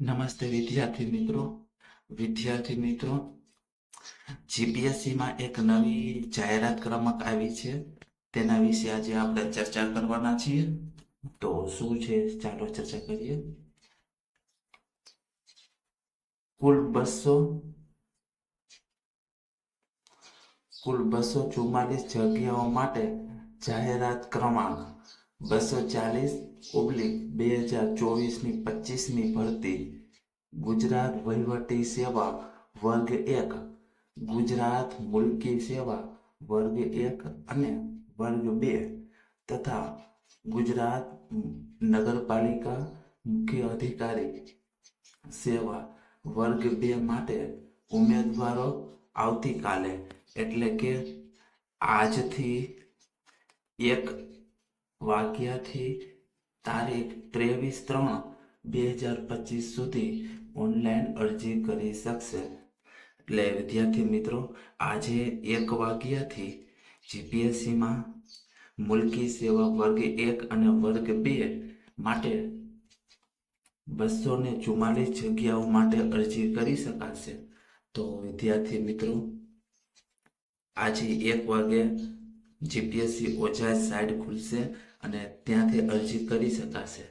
નમસ્તે વિદ્યાર્થી મિત્રો વિદ્યાર્થી મિત્રો જીપીએસસીમાં એક નવી જાહેરાત ક્રમાંક આવી છે. તેના વિશે આજે આપણે ચર્ચા કરવાના છીએ. તો શું છે? ચાલો ચર્ચા કરીએ. કુલ બસો કુલ બસો ચુમ્માલીસ જગ્યાઓ માટે જાહેરાત ક્રમાંક બસો ચાલીસ ઓબ્લિક બે હજાર ચોવીસની પચીસની ભરતી. ગુજરાત વહીવટી સેવા વર્ગ એક. ગુજરાત મુલકી સેવા વર્ગ એક અને વર્ગ બે. તથા ગુજરાત નગરપાલિકા મુખ્ય અધિકારી સેવા વર્ગ બે માટે ઉમેદવારો આવતીકાલે. એટલે કે આજથી એક વાગ્યાથી તારીખ ત્રેવીસ ત્રણ બે હજાર પચીસ સુધી ઓનલાઈન અરજી કરી શકશે. એટલે વિદ્યાર્થી મિત્રો, આજે એક વાગ્યાથી જીપીએસસીમાં મુલકી સેવા વર્ગ એક અને વર્ગ બે માટે બસો ને ચુમ્માલીસ જગ્યાઓ માટે અરજી કરી શકાશે. તો વિદ્યાર્થી મિત્રો, આજે એક વાગે જીપીએસસી ઓજા સાઇટ ખુલશે અને ત્યાંથી અરજી કરી શકાશે.